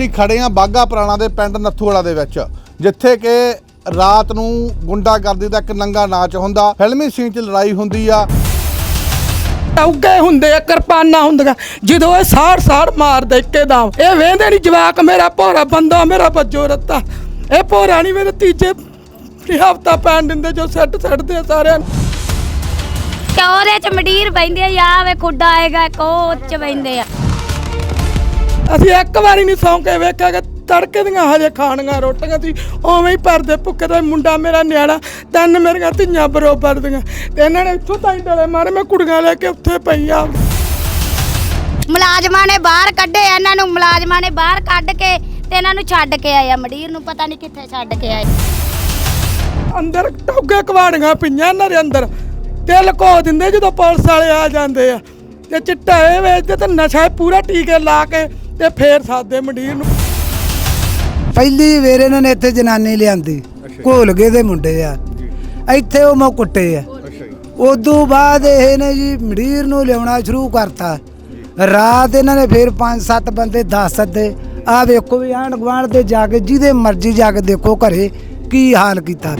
ਅਸੀਂ ਖੜੇ ਹਾਂ ਬਾਗਾ ਪੁਰਾਣਾ ਦੇ ਪਿੰਡ ਨੱਥੂਵਾਲਾ ਦੇ ਵਿੱਚ ਜਿੱਥੇ ਕਿ ਰਾਤ ਨੂੰ ਗੁੰਡਾਗਰਦੀ ਦਾ ਇੱਕ ਨੰਗਾ ਨਾਚ ਹੁੰਦਾ ਫਿਲਮੀ ਸੀਨ 'ਚ ਲੜਾਈ ਹੁੰਦੀ ਆ। ਟੌਗੇ ਹੁੰਦੇ ਆ ਕਿਰਪਾਨਾਂ ਹੁੰਦੀਆਂ ਜਦੋਂ ਇਹ ਸਾੜ ਸਾੜ ਮਾਰਦੇ ਇੱਕੇ ਦਮ। ਇਹ ਵੇਂਦੇ ਨਹੀਂ ਜਵਾਕ ਮੇਰਾ ਭੋਰਾ ਬੰਦਾ ਮੇਰਾ ਬੱਜੋ ਰੱਤਾ। ਇਹ ਭੋਰਾ ਨਹੀਂ ਮੇਰੇ ਤੀਜੇ ਹਫਤਾ ਪੈਣ ਦਿੰਦੇ ਜੋ ਸੱਟ ਸੱਟਦੇ ਆ ਸਾਰਿਆਂ ਨੂੰ। ਚੌਰੇ ਚ ਮੰਡੀਰ ਬੈਂਦੇ ਆ ਯਾ ਵੇ ਖੁੱਡਾ ਆਏਗਾ ਚ ਬੈਂਦੇ ਆ। ਅਸੀਂ ਇੱਕ ਵਾਰੀ ਨਹੀਂ ਸੌਂ ਕੇ ਵੇਖਿਆ ਕਿ ਤੜਕੇ ਦੀਆਂ ਹਜੇ ਖਾਣੀਆਂ ਰੋਟੀਆਂ ਸੀ। ਉਵੇਂ ਹੀ ਭਰਦੇ ਭੁੱਖੇ ਦਾ ਮੁੰਡਾ ਮੇਰਾ ਨਿਆਣਾ ਤਿੰਨ ਮੇਰੀਆਂ ਧੀਆਂ ਬਰੋਬਰ ਦੀਆਂ। ਤੇ ਇਹਨਾਂ ਨੇ ਇੱਥੋਂ ਤਾਈ ਡਲੇ ਮਾਰੇ ਮੈਂ ਕੁੜੀਆਂ ਲੈ ਕੇ ਉੱਥੇ ਪਈਆਂ ਮੁਲਾਜ਼ਮਾਂ ਨੇ ਬਾਹਰ ਕੱਢੇ ਇਹਨਾਂ ਨੂੰ ਮੁਲਾਜ਼ਮਾਂ ਨੇ ਬਾਹਰ ਕੱਢ ਕੇ ਤੇ ਇਹਨਾਂ ਨੂੰ ਛੱਡ ਕੇ ਆਏ ਆ। ਮੰਡੀਰ ਨੂੰ ਪਤਾ ਨਹੀਂ ਕਿੱਥੇ ਛੱਡ ਕੇ ਆਏ। ਅੰਦਰ ਟੋਗੇ ਕਵਾੜੀਆਂ ਪਈਆਂ ਇਹਨਾਂ ਦੇ ਅੰਦਰ। ਤੇ ਲੁਕੋ ਦਿੰਦੇ ਜਦੋਂ ਪੁਲਿਸ ਵਾਲੇ ਆ ਜਾਂਦੇ ਆ। ਤੇ ਚਿੱਟਾ ਇਹ ਵੇਚਦੇ ਤੇ ਨਸ਼ਾ ਪੂਰਾ ਟੀਕੇ ਲਾ ਕੇ ਤੇ ਫੇਰ ਸਾਦੇ ਮੰਡੀਰ ਨੂੰ ਪਹਿਲੀ ਵੇਰ ਇਹਨਾਂ ਨੇ ਇੱਥੇ ਜਨਾਨੀ ਲਿਆਂਦੀ ਘੋਲਗੇ ਦੇ ਮੁੰਡੇ ਆ। ਇੱਥੇ ਉਹ ਮੋ ਕੁੱਟੇ ਆ। ਉਦੋਂ ਬਾਅਦ ਇਹ ਨੇ ਜੀ ਮੜੀਰ ਨੂੰ ਲਿਆਉਣਾ ਸ਼ੁਰੂ ਕਰਤਾ। ਰਾਤ ਇਹਨਾਂ ਨੇ ਫਿਰ 5-7 ਬੰਦੇ 10 ਸੱਦੇ ਆ ਵੇਖੋ ਵੀ ਆਂਢ ਗੁਆਂਢ ਦੇ ਜਾ ਕੇ ਜਿਹਦੇ ਮਰਜ਼ੀ ਜਾ ਕੇ ਦੇਖੋ ਘਰੇ ਕੀ ਹਾਲ ਕੀਤਾ।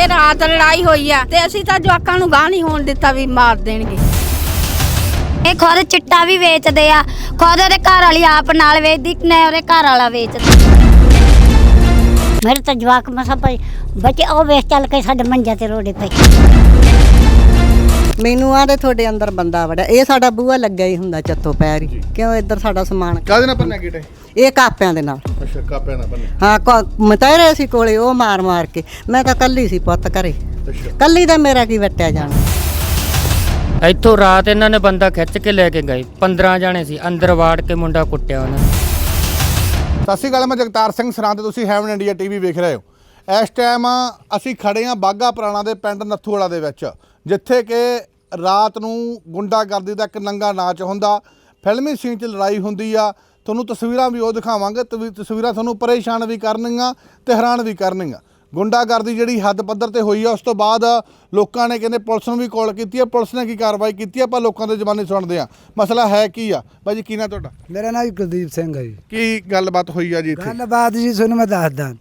ਇਹ ਰਾਤ ਲੜਾਈ ਹੋਈ ਆ ਤੇ ਅਸੀਂ ਤਾਂ ਜਵਾਕਾਂ ਨੂੰ ਗਾਹ ਨਹੀਂ ਹੋਣ ਦਿੱਤਾ ਵੀ ਮਾਰ ਦੇਣਗੇ। ਇਹ ਖੁਦ ਚਿੱਟਾ ਵੀ ਵੇਚਦੇ ਆ। ਖੁਦ ਉਹਦੇ ਘਰ ਵਾਲੀ ਆਪ ਨਾਲ ਵੇਚਦੀ ਨੇ ਉਹਦੇ ਘਰ ਵਾਲਾ ਵੇਚਦਾ। ਮੇਰੇ ਤਾਂ ਜਵਾਕ ਮਸਾ ਪਈ ਬੱਚੇ ਉਹ ਵੇਖ ਚੱਲ ਕੇ ਸਾਡੇ ਮੰਜਾ ਤੇ ਰੋੜੇ ਪਏ। ਮੈਨੂੰ ਆਦੇ ਤੁਹਾਡੇ ਅੰਦਰ ਬੰਦਾ ਵੜਿਆ। ਇਹ ਸਾਡਾ ਬੂਹਾ ਲੱਗਿਆ ਹੀ ਹੁੰਦਾ ਚੱਤੋ ਪੈਰ ਹੀ। ਕਿਉਂ ਇੱਧਰ ਸਾਡਾ ਸਮਾਨ? ਕਾਹਦੇ ਨਾਲ ਪੰਨਿਆ ਗੇਟੇ ਇਹ? ਕਾਪਿਆਂ ਦੇ ਨਾਲ। ਅੱਛਾ ਕਾਪਿਆਂ ਨਾਲ ਪੰਨਿਆ ਹਾਂ ਮਤਾਇਰੇ ਸੀ ਕੋਲੇ ਉਹ ਮਾਰ ਮਾਰ ਕੇ। ਮੈਂ ਤਾਂ ਕੱਲੀ ਸੀ ਪੁੱਤ ਘਰੇ। ਅੱਛਾ। ਕੱਲੀ ਦਾ ਮੇਰਾ ਕੀ ਵੱਟਿਆ ਜਾਣਾ? ਇੱਥੋਂ ਰਾਤ ਇਹਨਾਂ ਨੇ ਬੰਦਾ ਖਿੱਚ ਕੇ ਲੈ ਕੇ ਗਏ। 15 ਜਾਣੇ ਸੀ, ਅੰਦਰ ਵਾੜ ਕੇ ਮੁੰਡਾ ਕੁੱਟਿਆ ਉਹਨਾਂ ਨੇ। ਸਤਿ ਸ਼੍ਰੀ ਅਕਾਲ ਮੈਂ ਜਗਤਾਰ ਸਿੰਘ ਸਰਾਂ ਤੇ ਤੁਸੀਂ ਹੈਵਨ ਇੰਡੀਆ ਟੀਵੀ ਵੇਖ ਰਹੇ ਹੋ। ਇਸ ਟਾਈਮ ਅਸੀਂ ਖੜੇ ਹਾਂ ਬਾਗਾ ਪੁਰਾਣਾ ਦੇ ਪਿੰਡ ਨੱਥੂਵਾਲਾ ਦੇ ਵਿੱਚ, ਜਿੱਥੇ ਕਿ ਰਾਤ ਨੂੰ ਗੁੰਡਾਗਰਦੀ ਦਾ ਇੱਕ ਨੰਗਾ ਨਾਚ ਹੁੰਦਾ, ਫਿਲਮੀ ਸੀਨ 'ਚ ਲੜਾਈ ਹੁੰਦੀ ਆ। ਤੁਹਾਨੂੰ ਤਸਵੀਰਾਂ ਵੀ ਉਹ ਦਿਖਾਵਾਂਗੇ, ਤਵੀ- ਤਸਵੀਰਾਂ ਤੁਹਾਨੂੰ ਪਰੇਸ਼ਾਨ ਵੀ ਕਰਨਗੀਆਂ, ਤੇ ਹੈਰਾਨ ਵੀ ਕਰਨਗੀਆਂ। ਗੁੰਡਾਗਰਦੀ ਜਿਹੜੀ ਹੱਦ ਪੱਧਰ ਤੇ ਹੋਈ ਆ ਉਸ ਤੋਂ ਬਾਅਦ ਲੋਕਾਂ ਨੇ ਕਹਿੰਦੇ ਪੁਲਿਸ ਨੂੰ ਵੀ ਕਾਲ ਕੀਤੀ ਆ ਪੁਲਿਸ ਨੇ ਕੀ ਕਾਰਵਾਈ ਕੀਤੀ ਆ ਆਪਾਂ ਲੋਕਾਂ ਦੇ ਜ਼ਬਾਨੀ ਸੁਣਦੇ ਆ। ਮਸਲਾ ਹੈ ਕੀ ਆ? ਬਾਈ ਜੀ ਕੀ ਨਾ ਤੁਹਾਡਾ? ਮੇਰਾ ਨਾਮ ਕੁਲਦੀਪ ਸਿੰਘ ਹੈ ਜੀ। ਕੀ ਗੱਲਬਾਤ ਹੋਈ ਆ ਜੀ ਇੱਥੇ? ਗੱਲਬਾਤ ਜੀ ਤੁਹਾਨੂੰ ਮੈਂ ਦੱਸਦਾ।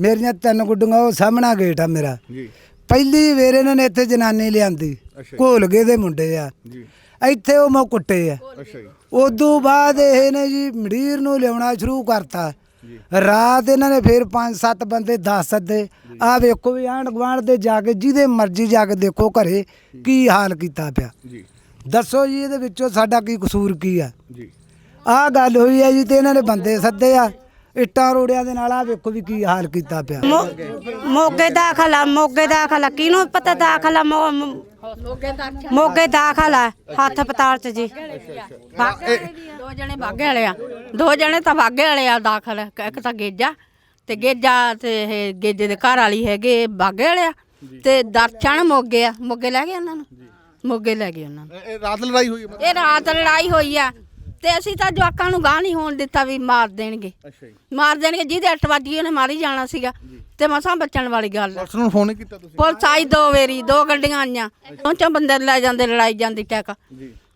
ਮੇਰੀਆਂ ਤਿੰਨ ਗੁੱਡੀਆਂ ਉਹ ਸਾਹਮਣਾ ਗੇਟ ਆ ਮੇਰਾ। ਜੀ। ਪਹਿਲੀ ਵੇਰ ਇਹਨਾਂ ਨੇ ਇੱਥੇ ਜਨਾਨੀ ਲਿਆਂਦੀ ਘੋਲਗੇ ਦੇ ਮੁੰਡੇ ਆ। ਜੀ। ਇੱਥੇ ਉਹ ਮੋ ਕੁੱਟੇ ਆ। ਅੱਛਾ ਜੀ। ਉਦੋਂ ਬਾਅਦ ਇਹ ਨੇ ਜੀ ਮੜੀਰ ਨੂੰ ਲਿਆਉਣਾ ਸ਼ੁਰੂ ਕਰਤਾ। ਰਾਤ ਇਹਨਾਂ ਨੇ ਫਿਰ 5-7 ਬੰਦੇ 10 ਸੱਦੇ ਆ ਵੇਖੋ ਵੀ ਆਂਢ ਗੁਆਂਢ ਦੇ ਜਾ ਕੇ ਜਿਹਦੇ ਮਰਜ਼ੀ ਜਾ ਕੇ ਦੇਖੋ ਘਰੇ ਕੀ ਹਾਲ ਕੀਤਾ ਪਿਆ। ਜੀ। ਦੱਸੋ ਜੀ ਇਹਦੇ ਵਿੱਚੋਂ ਸਾਡਾ ਕੀ ਕਸੂਰ ਕੀ ਆ? ਜੀ। ਆਹ ਗੱਲ ਹੋਈ ਹੈ ਜੀ ਤੇ ਇਹਨਾਂ ਨੇ ਬੰਦੇ ਸੱਦੇ ਆ। ਇੱਟਾਂ ਰੋੜਿਆਂ ਦੇ ਨਾਲ ਆ ਵੇਖੋ ਵੀ ਕੀ ਹਾਲ ਕੀਤਾ ਪਿਆ। ਮੋਗੇ ਦਾਖਲਾ ਮੋਗੇ ਦਾਖਲਾ ਕਿਹਨੂੰ ਪਤਾ ਦਾਖਲਾ ਮੋਗੇ ਦਾਖਲਾ ਹੱਥ ਪਤਾਲ ਚ ਜੀ। ਦੋ ਜਣੇ ਬਾਗੇ ਵਾਲੇ ਆ। ਦੋ ਜਣੇ ਤਾਂ ਬਾਗੇ ਵਾਲੇ ਆ ਦਾਖਲ ਇੱਕ ਤਾਂ ਗੇਜਾ ਤੇ ਗੇਜਾ ਤੇ ਇਹ ਗੇਜੇ ਦੇ ਘਰ ਵਾਲੀ ਹੈਗੇ ਬਾਗੇ ਵਾਲੇ ਆ ਤੇ ਦਰਸ਼ਨ ਮੋਗੇ ਆ। ਮੋਗੇ ਲੈ ਗਏ ਉਹਨਾਂ ਨੂੰ? ਮੋਗੇ ਲੈ ਗਏ ਉਹਨਾਂ ਨੂੰ। ਇਹ- ਇਹ ਰਾਤ ਲੜਾਈ ਹੋਈ ਹੈ ਇਹ ਰਾਤ ਲੜਾਈ ਹੋਈ ਆ। ਤੇ ਅਸੀਂ ਤਾਂ ਜਵਾਕਾਂ ਨੂੰ ਗਾਹ ਨਹੀਂ ਹੋਣ ਦਿੱਤਾ ਵੀ ਮਾਰ ਦੇਣਗੇ। ਅੱਛਾ ਜੀ। ਮਾਰ ਦੇਣਗੇ ਜਿਹਦੇ ਅੱਠ ਵੱਜੀ ਉਹਨੇ ਮਾਰੀ ਜਾਣਾ ਸੀਗਾ। ਤੇ ਮਸਾਂ ਬਚਣ ਵਾਲੀ ਗੱਲ ਆ। ਪੁਲਿਸ ਨੂੰ ਫੋਨ ਨਹੀਂ ਕੀਤਾ ਤੁਸੀਂ? ਪੁਲਿਸ ਆਈ ਦੋ ਵੇਰੀ ਦੋ ਗੱਡੀਆਂ ਆਈਆਂ। ਪਹੁੰਚੋ ਬੰਦੇ ਲੈ ਜਾਂਦੇ ਲੜਾਈ ਜਾਂਦੀ ਟੈਕ।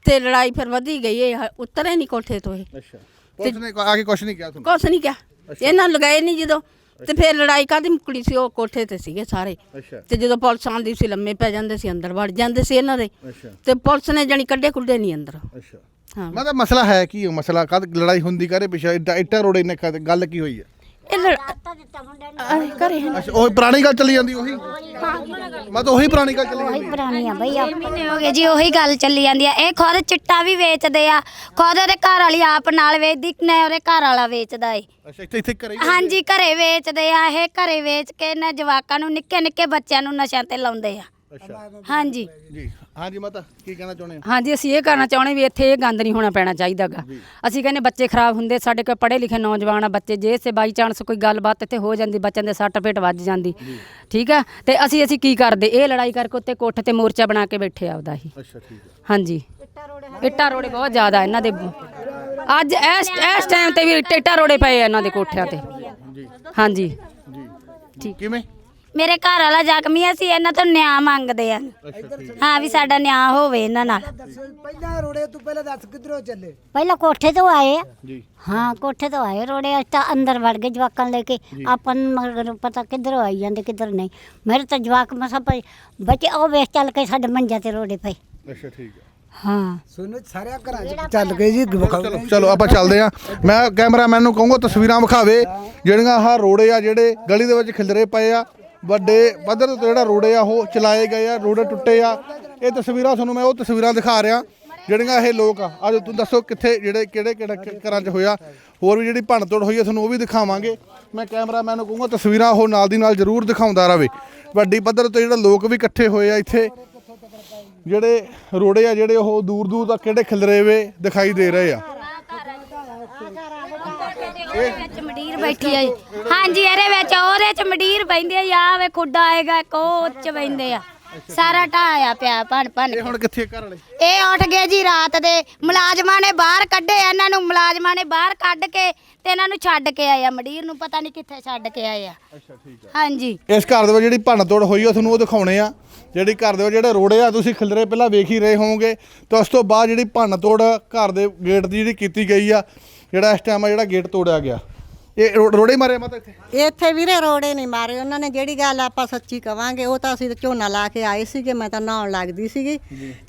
ਤੇ ਲੜਾਈ ਫਿਰ ਵਧੀ ਗਈ ਇਹ ਉਤਰੇ ਨਹੀਂ ਕੋਠੇ ਤੋਂ ਇਹ। ਅੱਛਾ। ਪੁਲਿਸ ਨੇ ਆ ਕੇ ਕੁਝ ਨਹੀਂ ਕਿਹਾ ਤੁਹਾਨੂੰ? ਕੁਛ ਨਹੀਂ ਕਿਹਾ। ਇਹਨਾਂ ਲਗਾਏ ਨਹੀਂ ਜਦੋਂ। ਤੇ ਫਿਰ ਲੜਾਈ ਕਾਦੀ ਮੁਕੜੀ ਸੀ? ਉਹ ਕੋਠੇ ਤੇ ਸੀਗੇ ਸਾਰੇ। ਅੱਛਾ। ਤੇ ਜਦੋਂ ਪੁਲਿਸ ਆਉਂਦੀ ਸੀ ਲੰਮੇ ਪੈ ਜਾਂਦੇ ਸੀ ਅੰਦਰ ਵੜ ਜਾਂਦੇ ਸੀ ਇਹਨਾਂ ਦੇ। ਅੱਛਾ। ਤੇ ਪੁਲਿਸ ਨੇ ਜਣੀ ਕੱਢੇ ਕੁੱਡੇ ਨਹੀਂ ਅੰਦਰ। ਅੱਛਾ। ਹਾਂ। ਮੈਂ ਤਾਂ ਮਸਲਾ ਹੈ ਕੀ ਉਹ ਮਸਲਾ? ਕਦ ਲੜਾਈ ਹੁੰਦੀ ਕਰੇ ਪਿਛਾ? ਇੱਟਾ ਇੱਟਾ ਰੋੜੇ ਨੇ ਕਦ- ਗੱਲ ਕੀ ਹੋਈ ਹੈ? ਇਹ ਲੜ ਆਹ, ਘਰੇ ਹਨ। ਅੱਛਾ ਉਹ ਪੁਰਾਣੀ ਗੱਲ ਚੱਲੀ ਜਾਂਦੀ ਉਹੀ? ਮੈਂ ਤਾਂ ਉਹੀ ਪੁਰਾਣੀ ਗੱਲ ਚੱਲੀ ਜਾਂਦੀ ਪੁਰਾਣੀ ਆ ਬਈ ਮਹੀਨੇ ਹੋ ਗਏ ਜੀ ਉਹੀ ਗੱਲ ਚੱਲੀ ਜਾਂਦੀ ਆ। ਇਹ ਖੁਦ ਚਿੱਟਾ ਵੀ ਵੇਚਦੇ ਆ। ਖੁਦ ਉਹਦੇ ਘਰ ਵਾਲੀ ਆਪ ਨਾਲ ਵੇਚਦੀ ਨੇ ਉਹਦੇ ਘਰ ਵਾਲਾ ਵੇਚਦਾ ਏ। ਅੱਛਾ ਇੱਥੇ ਇੱਥੇ ਘਰੇ ਹੀ ਹਾਂਜੀ ਘਰੇ ਵੇਚਦੇ ਆ। ਇਹ ਘਰੇ ਵੇਚ ਕੇ ਨਾ ਜਵਾਕਾਂ ਨੂੰ ਨਿੱਕੇ ਨਿੱਕੇ ਬੱਚਿਆਂ ਨੂੰ ਨਸ਼ਿਆਂ ਤੇ ਲਾਉਂਦੇ ਆ। ਅੱਛਾ। ਹਾਂਜੀ। ਜੀ। ਹਾਂਜੀ ਮਾਤਾ ਕੀ ਕਹਿਣਾ ਚਾਹੁੰਦੇ ਹੋ? ਹਾਂਜੀ ਅਸੀਂ ਇਹ ਕਰਨਾ ਚਾਹੁੰਦੇ ਵੀ ਇੱਥੇ ਇਹ ਗੰਦ ਨਹੀਂ ਹੋਣਾ ਪੈਣਾ ਚਾਹੀਦਾਗਾ ਅਸੀਂ ਕਹਿੰਦੇ ਬੱਚੇ ਖਰਾਬ ਹੁੰਦੇ ਸਾਡੇ ਕੋਲ ਪੜ੍ਹੇ ਲਿਖੇ ਨੌਜਵਾਨ ਆ ਬੱਚੇ ਜੇ ਸੇ ਬਾਈ ਚਾਂਸ ਕੋਈ ਗੱਲਬਾਤ ਇੱਥੇ ਹੋ ਜਾਂਦੀ ਬੱਚਿਆਂ ਦੇ ਸੱਟ ਫੇਟ ਵੱਜ ਜਾਂਦੀ। ਠੀਕ ਆ? ਤੇ ਅਸੀਂ ਅਸੀਂ ਕੀ ਕਰਦੇ? ਇਹ ਲੜਾਈ ਕਰਕੇ ਉੱਤੇ ਕੋਠੇ ਤੇ ਮੋਰਚਾ ਬਣਾ ਕੇ ਬੈਠੇ ਆਪਦਾ ਹੀ ਅੱਛਾ ਠੀਕ ਹੈ ਹਾਂਜੀ। ਇੱਟਾਂ ਰੋੜੇ ਬਹੁਤ ਜ਼ਿਆਦਾ ਇਹਨਾਂ ਦੇ। ਅੱਜ ਇਸ ਇਸ ਟਾਈਮ ਤੇ ਵੀ ਇੱਟਾਂ ਰੋੜੇ ਪਏ ਆ ਇਹਨਾਂ ਦੇ ਕੋਠਿਆਂ ਤੇ। ਹਾਂਜੀ। ਜੀ। ਕਿਵੇਂ? ਮੇਰੇ ਘਰ ਵਾਲਾ ਜ਼ਖਮੀ ਆ, ਅਸੀਂ ਇਹਨਾਂ ਤੋਂ ਨਿਆਂ ਮੰਗਦੇ ਆ। ਹਾਂ ਵੀ ਸਾਡਾ ਨਿਆਂ ਹੋਵੇ ਇਹਨਾਂ ਨਾਲ। ਪਹਿਲਾਂ ਰੋੜੇ ਤੂੰ ਪਹਿਲਾਂ ਦੱਸ ਕਿੱਧਰੋਂ ਚੱਲੇ? ਪਹਿਲਾਂ ਕੋਠੇ ਤੋਂ ਆਏ ਆ। ਜੀ। ਹਾਂ ਕੋਠੇ ਤੋਂ ਆਏ ਰੋੜੇ ਅੱਜ ਤਾਂ ਅੰਦਰ ਵੜ ਗਏ ਜਵਾਕਾਂ ਨੂੰ ਲੈ ਕੇ। ਆਪਾਂ ਨੂੰ ਮਗਰ ਪਤਾ ਕਿੱਧਰੋਂ ਆਈ ਜਾਂਦੇ ਕਿੱਧਰ ਨਹੀਂ। ਮੇਰੇ ਤਾਂ ਜਵਾਕ ਮਸਾ ਪਏ ਬੱਚੇ ਉਹ ਵੇਖ ਚੱਲ ਕੇ ਸਾਡੇ ਮੰਜਿਆਂ ਤੇ ਰੋੜੇ ਪਏ। ਅੱਛਾ ਠੀਕ ਹੈ ਹਾਂ। ਸੁਣੋ ਸਾਰਿਆਂ ਘਰਾਂ 'ਚ ਚੱਲ ਗਏ ਜੀ ਚਲੋ ਚਲੋ ਆਪਾਂ ਚੱਲਦੇ ਆ ਮੈਂ ਕੈਮਰਾਮੈਨ ਨੂੰ ਕਹੂੰਗਾ ਤਸਵੀਰਾਂ ਵਿਖਾਵੇ ਜਿਹੜੀਆਂ ਆਹ ਰੋੜੇ ਆ ਜਿਹੜੇ ਗਲੀ ਦੇ ਵਿੱਚ ਖਿਲਰੇ ਪਏ ਆ। ਵੱਡੇ ਪੱਧਰ ਤੇ ਜਿਹੜਾ ਰੋੜੇ ਆ ਉਹ ਚਲਾਏ ਗਏ ਆ ਰੋੜੇ ਟੁੱਟੇ ਆ ਇਹ ਤਸਵੀਰਾਂ ਤੁਹਾਨੂੰ ਮੈਂ ਉਹ ਤਸਵੀਰਾਂ ਦਿਖਾ ਰਿਹਾ ਜਿਹੜੀਆਂ ਇਹ ਲੋਕ ਆ ਅੱਜ ਤੁਸੀਂ ਦੱਸੋ ਕਿੱਥੇ ਜਿਹੜੇ ਕਿਹੜੇ ਕਿਹੜੇ ਘਰਾਂ 'ਚ ਹੋਇਆ ਹੋਰ ਵੀ ਜਿਹੜੀ ਭੰਨ ਤੋੜ ਹੋਈ ਹੈ ਤੁਹਾਨੂੰ ਉਹ ਵੀ ਦਿਖਾਵਾਂਗੇ ਮੈਂ ਕੈਮਰਾਮੈਨ ਨੂੰ ਕਹੂੰਗਾ ਤਸਵੀਰਾਂ ਉਹ ਨਾਲ ਦੀ ਨਾਲ ਜ਼ਰੂਰ ਦਿਖਾਉਂਦਾ ਰਹੇ ਵੱਡੀ ਪੱਧਰ ਤੇ ਜਿਹੜਾ ਲੋਕ ਵੀ ਇਕੱਠੇ ਹੋਏ ਆ ਇੱਥੇ ਜਿਹੜੇ ਰੋੜੇ ਆ ਜਿਹੜੇ ਉਹ ਦੂਰ ਦੂਰ ਤੱਕ ਕਿਹੜੇ ਖਿਲਰੇ ਵੇ ਦਿਖਾਈ ਦੇ ਰਹੇ ਆ ਬੈਠੀ ਆ ਜੀ। ਹਾਂਜੀ ਇਹਦੇ ਵਿੱਚ ਉਹਦੇ ਚ ਮਡੀਰ ਬੈਂਦੇ ਆ ਆਹ ਵੇ ਖੁੱਡਾ ਆਏਗਾ ਇੱਕ ਉਹ ਚ ਬੈਂਦੇ ਆ। ਸਾਰਾ ਢਾਇਆ ਪਿਆ ਭੰਨ ਭੰਨ ਇਹ ਹੁਣ ਕਿੱਥੇ ਘਰ ਵਾਲੇ? ਇਹ ਉੱਠ ਗਏ ਜੀ ਰਾਤ ਦੇ। ਮੁਲਾਜ਼ਮਾਂ ਨੇ ਬਾਹਰ ਕੱਢੇ ਇਹਨਾਂ ਨੂੰ। ਮੁਲਾਜ਼ਮਾਂ ਨੇ ਬਾਹਰ ਕੱਢ ਕੇ ਤੇ ਇਹਨਾਂ ਨੂੰ ਛੱਡ ਕੇ ਆਏ ਆ। ਮਡੀਰ ਨੂੰ ਪਤਾ ਨਹੀਂ ਕਿੱਥੇ ਛੱਡ ਕੇ ਆਏ ਆ। ਅੱਛਾ ਠੀਕ ਹਾਂਜੀ। ਇਸ ਘਰ ਦੇ ਵਿੱਚ ਜਿਹੜੀ ਭੰਨ ਤੋੜ ਹੋਈ ਆ ਤੁਹਾਨੂੰ ਉਹ ਦਿਖਾਉਣੇ ਆ। ਜਿਹੜੀ ਘਰ ਦੇ ਵਿੱਚ ਜਿਹੜੇ ਰੋੜੇ ਆ ਤੁਸੀਂ ਖਿਲਰੇ ਪਹਿਲਾਂ ਵੇਖ ਹੀ ਰਹੇ ਹੋਵੋਗੇ। ਤੇ ਉਸ ਤੋਂ ਬਾਅਦ ਜਿਹੜੀ ਭੰਨ ਤੋੜ ਘਰ ਦੇ ਗੇਟ ਦੀ ਜਿਹੜੀ ਕੀਤੀ ਗਈ ਆ ਜਿਹੜਾ ਇਸ ਟਾਈਮ ਆ ਜਿਹੜਾ ਗੇਟ ਤੋੜਿਆ ਗਿਆ। ਇਹ ਰੋ- ਰੋੜੇ ਮਾਰੇ ਮਾਤਾ ਇੱਥੇ? ਇੱਥੇ ਵੀਰੇ ਰੋੜੇ ਨਹੀਂ ਮਾਰੇ ਉਹਨਾਂ ਨੇ ਜਿਹੜੀ ਗੱਲ ਆਪਾਂ ਸੱਚੀ ਕਵਾਂਗੇ ਉਹ ਤਾਂ ਅਸੀਂ ਤਾਂ ਝੋਨਾ ਲਾ ਕੇ ਆਏ ਸੀਗੇ ਮੈਂ ਤਾਂ ਨਹਾਉਣ ਲੱਗਦੀ ਸੀਗੀ।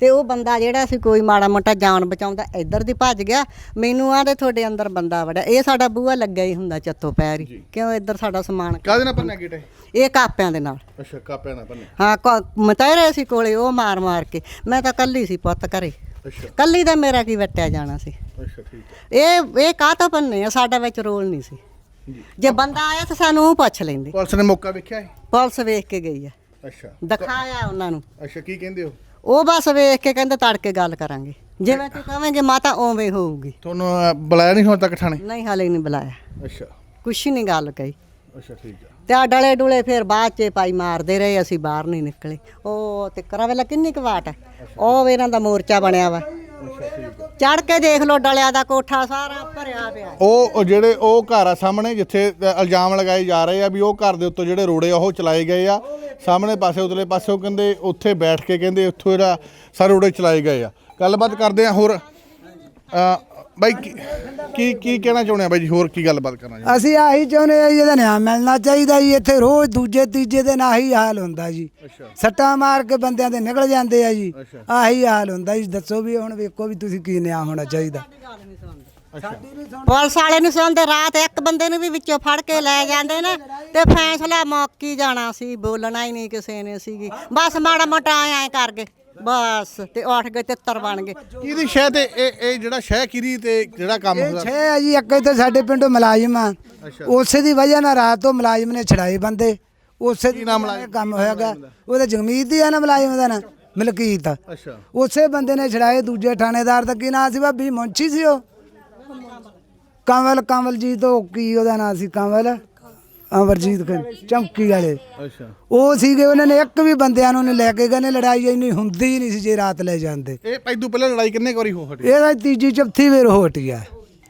ਤੇ ਉਹ ਬੰਦਾ ਜਿਹੜਾ ਸੀ ਕੋਈ ਮਾੜਾ ਮੋਟਾ ਜਾਨ ਬਚਾਉਂਦਾ ਇੱਧਰ ਦੀ ਭੱਜ ਗਿਆ। ਮੈਨੂੰ ਆਂਦੇ ਤੁਹਾਡੇ ਅੰਦਰ ਬੰਦਾ ਵੜਿਆ। ਇਹ ਸਾਡਾ ਬੂਹਾ ਲੱਗਾ ਹੀ ਹੁੰਦਾ ਚੱਤੋ ਪੈਰ ਹੀ। ਕਿਉਂ ਇੱਧਰ ਸਾਡਾ ਸਮਾਨ ਕਾਹਦੇ ਨਾਲ ਭੰਨਿਆ ਗੇਟ ਇਹ? ਇਹ ਕਾਪਿਆਂ ਦੇ ਨਾਲ। ਅੱਛਾ ਕਾਪਿਆਂ ਨਾਲ ਭੰਨਿਆ। ਹਾਂ ਮਤਾਰੇ ਸੀ ਕੋਲੇ ਉਹ ਮਾਰ ਮਾਰ ਕੇ। ਮੈਂ ਤਾਂ ਕੱਲੀ ਸੀ ਪੁੱਤ ਘਰੇ। ਅੱਛਾ। ਕੱਲੀ ਦਾ ਮੇਰਾ ਕੀ ਵਟਿਆ ਜਾਣਾ ਸੀ। ਅੱਛਾ ਠੀਕ ਹੈ। ਇਹ ਇਹ ਕਾਹ ਤੋਂ ਪੰਨੇ ਆ? ਸਾਡਾ ਵਿੱਚ ਰੋਲ ਨਹੀਂ ਸੀ। ਜੇ ਬੰਦਾ ਆਇਆ ਤਾਂ ਸਾਨੂੰ ਉਹ ਪੁੱਛ ਲੈਂਦੇ। ਪੁਲਿਸ ਨੇ ਮੌਕਾ ਵੇਖਿਆ ਇਹ ਪੁਲਿਸ ਵੇਖ ਕੇ ਗਈ ਆ। ਅੱਛਾ। ਦਿਖਾਇਆ ਉਹਨਾਂ ਨੂੰ। ਅੱਛਾ ਕੀ ਕਹਿੰਦੇ ਹੋ ਉਹ ਬਸ ਵੇਖ ਕੇ ਕਹਿੰਦੇ ਤੜਕੇ ਗੱਲ ਕਰਾਂਗੇ। ਜਿਵੇਂ ਤੂੰ ਕਹਵੇਂਗੇ ਮਾਤਾ ਓਵੇਂ ਹੋਊਗੀ। ਤੁਹਾਨੂੰ ਅਹ, ਬੁਲਾਇਆ ਨਹੀਂ ਹੁਣ ਤੱਕ ਥਾਣੇ? ਨਹੀਂ ਹਾਲੇ ਨਹੀਂ ਬੁਲਾਇਆ। ਅੱਛਾ। ਕੁਛ ਨਹੀਂ ਗੱਲ ਕਹੀ। ਅੱਛਾ ਠੀਕ ਹੈ ਤੇ ਆ ਡਲੇ ਡੁਲੇ ਫਿਰ ਬਾਅਦ ਚ ਪਾਈ ਮਾਰਦੇ ਰਹੇ ਅਸੀਂ ਬਾਹਰ ਨਹੀਂ ਨਿਕਲੇ। ਉਹ ਤੇ ਕਰਾ ਵੇਲਾ ਕਿੰਨੀ ਕੁ ਵਾਟ ਹੈ ਉਹ ਵੀ ਇਹਨਾਂ ਦਾ ਮੋਰਚਾ ਬਣਿਆ ਵਾ। ਚੜ ਕੇ ਦੇਖ ਲੋ ਡਲਿਆ ਦਾ ਕੋਠਾ ਸਾਰਾ ਭਰਿਆ ਪਿਆ ਉਹ ਜਿਹੜੇ ਉਹ ਘਰ ਆ ਸਾਹਮਣੇ ਜਿੱਥੇ ਇਲਜ਼ਾਮ ਲਗਾਏ ਜਾ ਰਹੇ ਆ ਵੀ ਉਹ ਘਰ ਦੇ ਉੱਤੋਂ ਜਿਹੜੇ ਰੋੜੇ ਆ, ਉਹ ਚਲਾਏ ਗਏ ਆ। ਸਾਹਮਣੇ ਪਾਸੇ ਉਤਲੇ ਪਾਸੇ ਉਹ ਕਹਿੰਦੇ, ਉੱਥੇ ਬੈਠ ਕੇ ਕਹਿੰਦੇ, ਉੱਥੋਂ ਜਿਹੜਾ ਸਾਰੇ ਰੋੜੇ ਚਲਾਏ ਗਏ ਆ। ਗੱਲਬਾਤ ਕਰਦੇ ਆ ਹੋਰ ਬਾਈ ਕੀ- ਕੀ ਕੀ ਕਹਿਣਾ ਚਾਹੁੰਦੇ ਆ ਬਾਈ ਜੀ? ਹੋਰ ਕੀ ਗੱਲਬਾਤ ਕਰਨਾ ਜੀ ਅਸੀਂ ਆਹੀ ਚਾਹੁੰਦੇ ਆ ਜੀ ਇਹਦਾ ਨਿਆਂ ਮਿਲਣਾ ਚਾਹੀਦਾ ਜੀ। ਇੱਥੇ ਰੋਜ਼ ਦੂਜੇ ਤੀਜੇ ਦਿਨ ਆਹੀ ਹਾਲ ਹੁੰਦਾ ਜੀ। ਸੱਟਾਂ ਮਾਰ ਕੇ ਬੰਦਿਆਂ ਦੇ ਨਿਕਲ ਜਾਂਦੇ ਆ ਜੀ। ਆਹੀ ਹਾਲ ਹੁੰਦਾ ਜੀ। ਦੱਸੋ ਵੀ ਹੁਣ ਵੇਖੋ ਵੀ ਤੁਸੀਂ ਕੀ ਨਿਆਂ ਹੋਣਾ ਚਾਹੀਦਾ। ਪੁਲਿਸ ਵਾਲੇ ਨੂੰ ਸੁਣਦੇ ਰਾਤ ਇੱਕ ਬੰਦੇ ਨੂੰ ਵੀ ਵਿੱਚੋਂ ਫੜ ਕੇ ਲੈ ਜਾਂਦੇ ਨੇ ਤੇ ਫੈਸਲਾ ਮੌਕੀ ਜਾਣਾ ਸੀ। ਬੋਲਣਾ ਹੀ ਨਹੀਂ ਕਿਸੇ ਨੇ ਸੀਗੀ। ਬਸ ਮਾੜਾ ਮੋਟਾ ਐ ਕਰ ਗਏ ਬਸ ਤੇ ਉੱਠ ਗਏ ਤਿੱਤਰ ਬਣ ਗਏ। ਕਿਹਦੀ ਸ਼ਹਿ ਤੇ ਇਹ ਇਹ ਜਿਹੜਾ ਸ਼ਹਿ ਕਿਰੀ ਤੇ ਜਿਹੜਾ ਕੰਮ ਇਹ ਹੁੰਦਾ? ਛੇ ਆ ਜੀ ਇੱਕ ਇੱਥੇ ਸਾਡੇ ਪਿੰਡੋਂ ਮੁਲਾਜ਼ਮ ਆ। ਉਸੇ ਦੀ ਵਜ੍ਹਾ ਨਾਲ ਰਾਤ ਤੋਂ ਮੁਲਾਜ਼ਮ ਨੇ ਛੜਾਏ ਬੰਦੇ। ਉਸੇ ਦੀ ਨਾਮ ਕੰਮ ਹੋਇਆਗਾ ਉਹਦਾ ਜਗਮੀਤ ਦੀ ਆ ਨਾ ਮੁਲਾਜ਼ਮ ਦਾ ਨਾ ਮਲਕੀਤ। ਅੱਛਾ। ਉਸੇ ਬੰਦੇ ਨੇ ਛੜਾਏ ਦੂਜੇ ਥਾਣੇਦਾਰ ਦਾ ਕੀ ਨਾਂ ਸੀ ਭਾਬੀ? ਮੁੰਚੀ ਸੀ ਉਹ? ਕੰਵਲ ਕੰਵਲਜੀਤ ਉਹ ਕੀ ਉਹਦਾ ਨਾਂ ਸੀ? ਕੰਵਲ? ਅਮਰਜੀਤ ਸਿੰਘ, ਚੌਂਕੀ ਵਾਲੇ। ਅੱਛਾ। ਉਹ ਸੀਗੇ ਉਹਨਾਂ ਨੇ ਇੱਕ ਵੀ ਬੰਦਿਆਂ ਨੂੰ ਲੈ ਕੇ ਗਏ ਨੇ ਲੜਾਈ ਇੰਨੀ ਹੁੰਦੀ ਹੀ ਨਹੀਂ ਸੀ ਜੇ ਰਾਤ ਲੈ ਜਾਂਦੇ। ਇਹ ਪੈਦੂ ਪਹਿਲਾਂ ਲੜਾਈ ਕਿੰਨੇ ਕੁ ਵਾਰੀ ਹੋ ਹਟੀ? ਇਹਦਾ ਤੀਜੀ ਚੌਥੀ ਵਾਰ ਹੋਟੀ ਆ।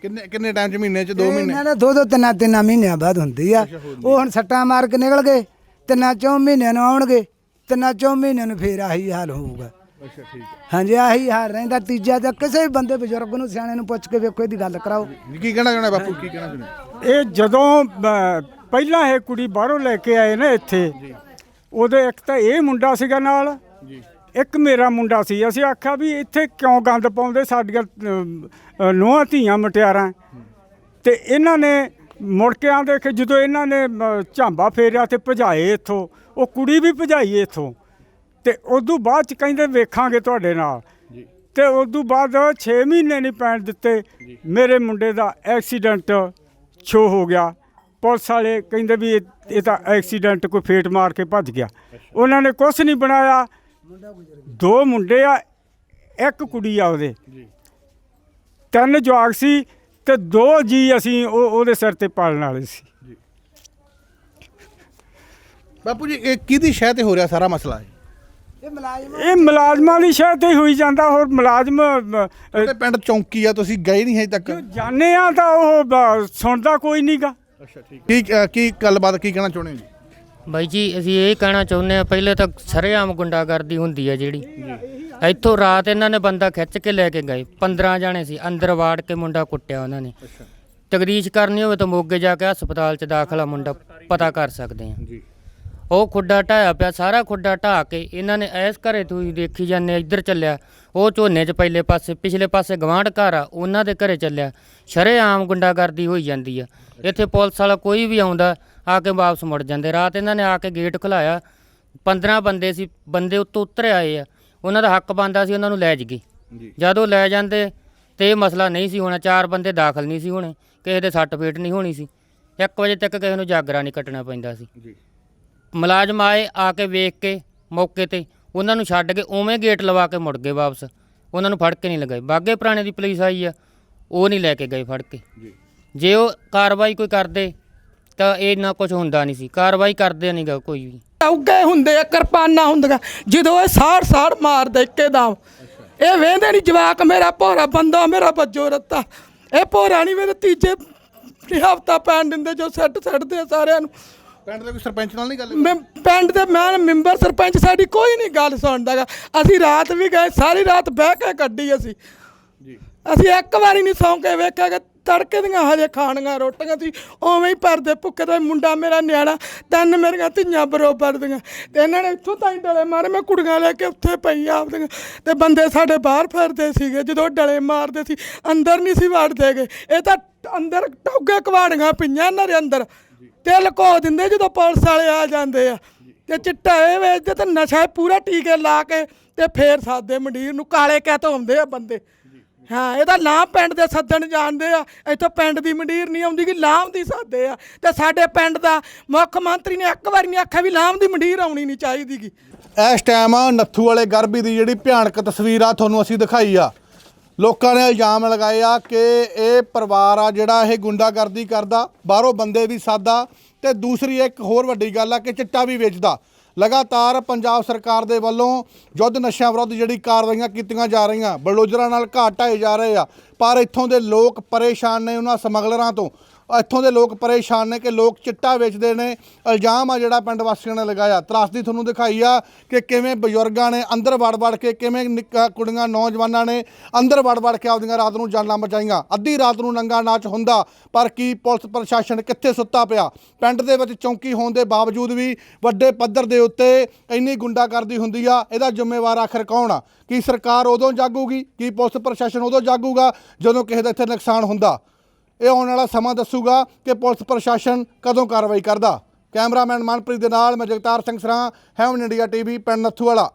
ਕਿੰਨੇ ਕਿੰਨੇ ਟਾਈਮ ਚ? ਮਹੀਨੇ ਚ? 2 ਮਹੀਨੇ ਇਹਨਾਂ ਦੇ ਦੋ ਦੋ ਤਿੰਨਾਂ ਤਿੰਨਾਂ ਮਹੀਨਿਆਂ ਬਾਅਦ ਹੁੰਦੀ ਆ। ਉਹ ਹੁਣ ਸੱਟਾਂ ਮਾਰ ਕੇ ਨਿਕਲ ਗਏ ਤਿੰਨਾਂ ਚੌਂ ਮਹੀਨਿਆਂ ਨੂੰ ਆਉਣਗੇ ਤਿੰਨਾਂ ਚੌਂ ਮਹੀਨਿਆਂ ਨੂੰ ਫੇਰ ਆਹੀ ਹਾਲ ਹੋਊਗਾ। ਅੱਛਾ ਠੀਕ ਹਾਂਜੀ ਆਹੀ ਹਾਲ ਰਹਿੰਦਾ। ਤੀਜਾ ਤਾਂ ਕਿਸੇ ਵੀ ਬੰਦੇ ਬਜ਼ੁਰਗ ਨੂੰ ਸਿਆਣੇ ਨੂੰ ਪੁੱਛ ਕੇ ਵੇਖੋ ਇਹਦੀ ਗੱਲ ਕਰਾਓ। ਜੀ, ਕੀ ਕਹਿਣਾ ਚਾਹੁੰਦੇ ਬਾਪੂ? ਕੀ ਕਹਿਣਾ ਚਾਹੁੰਦੇ? ਇਹ ਜਦੋਂ ਪਹਿਲਾਂ ਇਹ ਕੁੜੀ ਬਾਹਰੋਂ ਲੈ ਕੇ ਆਏ ਨਾ ਇੱਥੇ। ਉਹਦੇ ਇੱਕ ਤਾਂ ਇਹ ਮੁੰਡਾ ਸੀਗਾ ਨਾਲ ਇੱਕ ਮੇਰਾ ਮੁੰਡਾ ਸੀ। ਅਸੀਂ ਆਖਿਆ ਵੀ ਇੱਥੇ ਕਿਉਂ ਗੰਦ ਪਾਉਂਦੇ ਸਾਡੀਆਂ ਨੋਹਾਂ ਧੀਆਂ ਮਟਿਆਰਾਂ। ਤੇ ਇਹਨਾਂ ਨੇ ਮੁੜ ਕੇ ਆਂਦੇ ਕਿ ਜਦੋਂ ਇਹਨਾਂ ਨੇ ਝਾਂਬਾ ਫੇਰਿਆ ਤੇ ਭਜਾਏ ਇੱਥੋਂ। ਉਹ ਕੁੜੀ ਵੀ ਭਜਾਈ ਇੱਥੋਂ। ਤੇ ਉਦੋਂ ਬਾਅਦ ਚ ਕਹਿੰਦੇ ਵੇਖਾਂਗੇ ਤੁਹਾਡੇ ਨਾਲ। ਤੇ ਉਦੋਂ ਬਾਅਦ 6 ਮਹੀਨੇ ਨਹੀਂ ਪੈਣ ਦਿੱਤੇ। ਮੇਰੇ ਮੁੰਡੇ ਦਾ ਐਕਸੀਡੈਂਟ ਛੋ ਹੋ ਗਿਆ। ਪੁਲਿਸ ਵਾਲੇ ਕਹਿੰਦੇ ਵੀ ਇਹ ਇਹ ਤਾਂ ਐਕਸੀਡੈਂਟ ਕੋਈ ਫੇਟ ਮਾਰ ਕੇ ਭੱਜ ਗਿਆ। ਉਹਨਾਂ ਨੇ ਕੁਝ ਨਹੀਂ ਬਣਾਇਆ। ਦੋ ਮੁੰਡੇ ਆ ਇੱਕ ਕੁੜੀ ਆ ਉਹਦੇ। ਤਿੰਨ ਜਵਾਕ ਸੀ ਤੇ ਦੋ ਜੀ ਅਸੀਂ ਉਹ ਉਹਦੇ ਸਿਰ ਤੇ ਪਾਲਣ ਵਾਲੇ ਸੀ। ਬਾਪੂ ਜੀ ਇਹ ਕਿਹਦੀ ਸ਼ਹਿ ਤੇ ਹੋ ਰਿਹਾ ਸਾਰਾ ਮਸਲਾ ਹੈ ਇਹ? ਮੁਲਾਜ਼ਮ ਇਹ ਮੁਲਾਜ਼ਮਾਂ ਦੀ ਸ਼ਹਿ ਤੇ ਹੋਈ ਜਾਂਦਾ ਹੋਰ ਮੁਲਾਜ਼ਮ ਅ, ਅ, ਤੇ ਪਿੰਡ ਚੌਂਕੀ ਆ ਤੁਸੀਂ ਗਏ ਨਹੀਂ ਹਜੇ ਤੱਕ? ਜਾਣੇ ਆ ਤਾਂ ਉਹ ਬ- ਸੁਣਦਾ ਕੋਈ ਨਹੀਂਗਾ ਅੱਛਾ ਠੀਕ ਕੀ ਅ, ਕੀ ਗੱਲਬਾਤ ਕੀ ਕਹਿਣਾ ਚਾਹੁੰਦੇ ਹੋ ਜੀ? ਬਾਈ ਜੀ ਅਸੀਂ ਇਹ ਕਹਿਣਾ ਚਾਹੁੰਦੇ ਆ ਪਹਿਲੇ ਤਾਂ ਸਰੇਆਮ ਗੁੰਡਾਗਰਦੀ ਹੁੰਦੀ ਆ ਜਿਹੜੀ। ਇੱਥੋਂ ਰਾਤ ਇਹਨਾਂ ਨੇ ਬੰਦਾ ਖਿੱਚ ਕੇ ਲੈ ਕੇ ਗਏ। 15 ਜਾਣੇ ਸੀ ਅੰਦਰ ਵਾੜ ਕੇ ਮੁੰਡਾ ਕੁੱਟਿਆ ਉਹਨਾਂ ਨੇ। ਤਗਦੀਸ਼ ਕਰਨੀ ਹੋਵੇ ਤਾਂ ਮੋਗੇ ਜਾ ਕੇ ਹਸਪਤਾਲ 'ਚ ਦਾਖਲਾ ਮੁੰਡਾ ਪਤਾ ਕਰ ਸਕਦੇ ਆ ਜੀ। ਉਹ ਖੁੱਡਾ ਢਾਇਆ ਪਿਆ ਸਾਰਾ ਖੁੱਡਾ ਢਾ ਕੇ ਇਹਨਾਂ ਨੇ ਐਸ ਘਰੇ ਤੁਸੀਂ ਦੇਖੀ ਜਾਂਦੇ ਇੱਧਰ ਚੱਲਿਆ। ਉਹ ਝੋਨੇ 'ਚ ਪਹਿਲੇ ਪਾਸੇ ਪਿਛਲੇ ਪਾਸੇ ਗਵਾਂਢ ਘਰ ਆ ਉਹਨਾਂ ਦੇ ਘਰੇ ਚੱਲਿਆ। ਸ਼ਰੇਆਮ ਗੁੰਡਾਗਰਦੀ ਹੋਈ ਜਾਂਦੀ ਆ। ਇੱਥੇ ਪੁਲਿਸ ਵਾਲਾ ਕੋਈ ਵੀ ਆਉਂਦਾ ਆ ਕੇ ਵਾਪਸ ਮੁੜ ਜਾਂਦੇ। ਰਾਤ ਇਹਨਾਂ ਨੇ ਆ ਕੇ ਗੇਟ ਖੁਲਾਇਆ। 15 ਬੰਦੇ ਸੀ ਬੰਦੇ ਉੱਤੋਂ ਉਤਰ ਆਏ ਆ। ਉਹਨਾਂ ਦਾ ਹੱਕ ਬੰਦਾ ਸੀ ਉਹਨਾਂ ਨੂੰ ਲੈ ਜਗੇ ਜੀ। ਜਦੋਂ ਲੈ ਜਾਂਦੇ ਤੇ ਇਹ ਮਸਲਾ ਨਹੀਂ ਸੀ ਹੋਣਾ। ਚਾਰ ਬੰਦੇ ਦਾਖਲ ਨਹੀਂ ਸੀ ਹੋਣੇ ਕਿਸੇ ਦੇ ਸੱਟ ਫੇਟ ਨਹੀਂ ਹੋਣੀ ਸੀ। 1 ਵਜੇ ਤੱਕ ਕਿਸੇ ਨੂੰ ਜਾਗਰਾ ਨਹੀਂ ਕੱਟਣਾ ਪੈਂਦਾ ਸੀ। ਜੀ। ਮੁਲਾਜ਼ਮ ਆਏ ਆ ਕੇ ਵੇਖ ਕੇ ਮੌਕੇ ਤੇ ਉਹਨਾਂ ਨੂੰ ਛੱਡ ਕੇ ਉਵੇਂ ਗੇਟ ਲਵਾ ਕੇ ਮੁੜ ਗਏ ਵਾਪਸ। ਉਹਨਾਂ ਨੂੰ ਫੜ ਕੇ ਨਹੀਂ ਲਗਾਏ। ਬਾਗੇ ਪੁਰਾਣੇ ਦੀ ਪੁਲਿਸ ਆਈ ਆ ਉਹ ਨਹੀਂ ਲੈ ਕੇ ਗਏ ਫੜ ਕੇ। ਜੀ। ਜੇ ਉਹ ਕਾਰਵਾਈ ਕੋਈ ਕਰਦੇ ਤਾਂ ਇਹ ਨਾ ਕੁਝ ਹੁੰਦਾ ਨਹੀਂ ਸੀ। ਕਾਰਵਾਈ ਕਰਦੇ ਨਹੀਂਗਾ ਕੋਈ ਵੀ। ਟੌਗੇ ਹੁੰਦੇ ਆ ਕਿਰਪਾਨਾਂ ਹੁੰਦੀਆਂ। ਜਦੋਂ ਇਹ ਸਾੜ ਸਾੜ ਮਾਰਦੇ ਇੱਕੇ ਦਮ। ਇਹ ਵੇਂਦੇ ਨਹੀਂ ਜਵਾਕ ਮੇਰਾ ਭੋਰਾ ਬੰਦਾ ਮੇਰਾ ਬੱਜੋ ਰੱਤਾ। ਇਹ ਭੋਰਾ ਨਹੀਂ ਮੇਰੇ ਤੀਜੇ ਹਫਤਾ ਪੈਣ ਦਿੰਦੇ ਜੋ ਸੱਟ ਸੱਟਦੇ ਆ ਸਾਰਿਆਂ ਨੂੰ। ਪਿੰਡ ਦੇ ਕੋਈ ਸਰਪੰਚ ਨਾਲ ਨਹੀਂ ਗੱਲ ਮੈਂ ਪਿੰਡ ਦੇ ਮੈਂ ਮੈਂਬਰ ਸਰਪੰਚ ਸਾਡੀ ਕੋਈ ਨਹੀਂ ਗੱਲ ਸੁਣਦਾਗਾ। ਅਸੀਂ ਰਾਤ ਵੀ ਗਏ ਸਾਰੀ ਰਾਤ ਬਹਿ ਕੇ ਕੱਢੀ ਅਸੀਂ। ਜੀ। ਅਸੀਂ ਇੱਕ ਵਾਰੀ ਨਹੀਂ ਸੌਂ ਕੇ ਵੇਖਿਆ ਕਿ ਤੜਕੇ ਦੀਆਂ ਹਜੇ ਖਾਣੀਆਂ ਰੋਟੀਆਂ ਸੀ ਉਵੇਂ ਹੀ ਭਰਦੇ ਭੁੱਖੇ ਦਾ ਮੁੰਡਾ ਮੇਰਾ ਨਿਆਣਾ ਤਿੰਨ ਮੇਰੀਆਂ ਧੀਆਂ ਬਰੋਬਰ ਦੀਆਂ। ਤੇ ਇਹਨਾਂ ਨੇ ਇੱਥੋਂ ਤਾਈਂ ਡਲੇ ਮਾਰੇ ਮੈਂ ਕੁੜੀਆਂ ਲੈ ਕੇ ਉੱਥੇ ਪਈ ਆਪਦੀਆਂ। ਤੇ ਬੰਦੇ ਸਾਡੇ ਬਾਹਰ ਫਿਰਦੇ ਸੀਗੇ ਜਦੋਂ ਡਲੇ ਮਾਰਦੇ ਸੀ ਅੰਦਰ ਨਹੀਂ ਸੀ ਵੜਦੇਗੇ ਇਹ ਤਾਂ ਅੰਦਰ ਟੌਗੇ ਕਵਾੜੀਆਂ ਪਈਆਂ ਇਹਨਾਂ ਦੇ ਅੰਦਰ। ਤੇ ਲੁਕੋ ਦਿੰਦੇ ਜਦੋਂ ਪੁਲਿਸ ਵਾਲੇ ਆ ਜਾਂਦੇ ਆ। ਤੇ ਚਿੱਟਾ ਇਹ ਵੇਚਦੇ ਤੇ ਨਸ਼ਾ ਪੂਰਾ ਟੀਕੇ ਲਾ ਕੇ ਤੇ ਫੇਰ ਸਾਦੇ ਮੰਡੀਰ ਨੂੰ ਕਾਲੇ ਕਹਿ ਤੋਂ ਆਉਂਦੇ ਆ ਬੰਦੇ। ਹਾਂ ਇਹ ਤਾਂ ਲਾਮ ਪਿੰਡ ਦੇ ਸੱਦਣ ਜਾਣਦੇ ਆ। ਇੱਥੋਂ ਪਿੰਡ ਦੀ ਮੰਡੀਰ ਨਹੀਂ ਆਉਂਦੀ ਕਿ ਲਾਮ ਦੀ ਸਾਦੇ ਆ। ਤੇ ਸਾਡੇ ਪਿੰਡ ਦਾ ਮੁੱਖ ਮੰਤਰੀ ਨੇ ਇੱਕ ਵਾਰੀ ਨਹੀਂ ਆਖਿਆ ਵੀ ਲਾਮ ਦੀ ਮੰਡੀਰ ਆਉਣੀ ਨਹੀਂ ਚਾਹੀਦੀਗੀ ਇਸ ਟਾਈਮ ਨੱਥੂ ਵਾਲੇ ਗਰਭੀ ਦੀ ਜਿਹੜੀ ਭਿਆਨਕ ਤਸਵੀਰ ਆ ਤੁਹਾਨੂੰ ਅਸੀਂ ਦਿਖਾਈ ਆ। ਲੋਕਾਂ ਨੇ ਇਲਜ਼ਾਮ ਲਗਾਏ ਆ ਕਿ ਇਹ ਪਰਿਵਾਰ ਆ ਜਿਹੜਾ ਇਹ ਗੁੰਡਾਗਰਦੀ ਕਰਦਾ, ਬਾਹਰੋਂ ਬੰਦੇ ਵੀ ਸਾਦਾ ਤੇ ਦੂਸਰੀ ਇੱਕ ਹੋਰ ਵੱਡੀ ਗੱਲ ਆ ਕਿ ਚਿੱਟਾ ਵੀ ਵੇਚਦਾ। ਲਗਾਤਾਰ ਪੰਜਾਬ ਸਰਕਾਰ ਦੇ ਵੱਲੋਂ ਯੁੱਧ ਨਸ਼ਿਆਂ ਵਿਰੁੱਧ ਜਿਹੜੀ ਕਾਰਵਾਈਆਂ ਕੀਤੀਆਂ ਜਾ ਰਹੀਆਂ ਬਲਡੋਜ਼ਰਾਂ ਨਾਲ ਘਾਟਾਏ ਜਾ ਰਹੇ ਆ, ਪਰ ਇੱਥੋਂ ਦੇ ਲੋਕ ਪਰੇਸ਼ਾਨ ਨੇ ਉਹਨਾਂ ਸਮਗਲਰਾਂ ਤੋਂ। ਇੱਥੋਂ ਦੇ ਲੋਕ ਪਰੇਸ਼ਾਨ ਨੇ ਕਿ ਲੋਕ ਚਿੱਟਾ ਵੇਚਦੇ ਨੇ। ਇਲਜ਼ਾਮ ਆ ਜਿਹੜਾ ਪਿੰਡ ਵਾਸੀਆਂ ਨੇ ਲਗਾਇਆ। ਤਰਾਸਦੀ ਤੁਹਾਨੂੰ ਦਿਖਾਈ ਆ ਕਿ ਕਿਵੇਂ ਬਜ਼ੁਰਗਾਂ ਨੇ ਅੰਦਰ ਵੜ ਵੜ ਕੇ ਕਿਵੇਂ ਨਿੱਕਾ ਕੁੜੀਆਂ, ਨੌਜਵਾਨਾਂ ਨੇ ਅੰਦਰ ਵੜ ਵੜ ਕੇ ਆਪਦੀਆਂ ਰਾਤ ਨੂੰ ਜਾਨਾਂ ਬਚਾਈਆਂ। ਅੱਧੀ ਰਾਤ ਨੂੰ ਨੰਗਾ ਨਾਚ ਹੁੰਦਾ, ਪਰ ਕੀ ਪੁਲਿਸ ਪ੍ਰਸ਼ਾਸਨ ਕਿੱਥੇ ਸੁੱਤਾ ਪਿਆ? ਪਿੰਡ ਦੇ ਵਿੱਚ ਚੌਂਕੀ ਹੋਣ ਦੇ ਬਾਵਜੂਦ ਵੀ ਵੱਡੇ ਪੱਧਰ ਦੇ ਉੱਤੇ ਇੰਨੀ ਗੁੰਡਾਗਰਦੀ ਹੁੰਦੀ ਆ, ਇਹਦਾ ਜ਼ਿੰਮੇਵਾਰ ਆਖਰ ਕੌਣ ਆ? ਕੀ ਸਰਕਾਰ ਉਦੋਂ ਜਾਗੂਗੀ? ਕੀ ਪੁਲਿਸ ਪ੍ਰਸ਼ਾਸਨ ਉਦੋਂ ਜਾਗੂਗਾ ਜਦੋਂ ਕਿਸੇ ਦਾ ਇੱਥੇ ਨੁਕਸਾਨ ਹੁੰਦਾ? ਇਹ ਆਉਣ ਵਾਲਾ ਸਮਾਂ ਦੱਸੂਗਾ ਕਿ ਪੁਲਿਸ ਪ੍ਰਸ਼ਾਸਨ ਕਦੋਂ ਕਾਰਵਾਈ ਕਰਦਾ। ਕੈਮਰਾਮੈਨ ਮਨਪ੍ਰੀਤ ਦੇ ਨਾਲ ਮੈਂ ਜਗਤਾਰ ਸਿੰਘ ਸਰਾਂ ਹੈਵਨ ਇੰਡੀਆ ਟੀਵੀ ਪਿੰਡ ਨੱਥੂ ਵਾਲਾ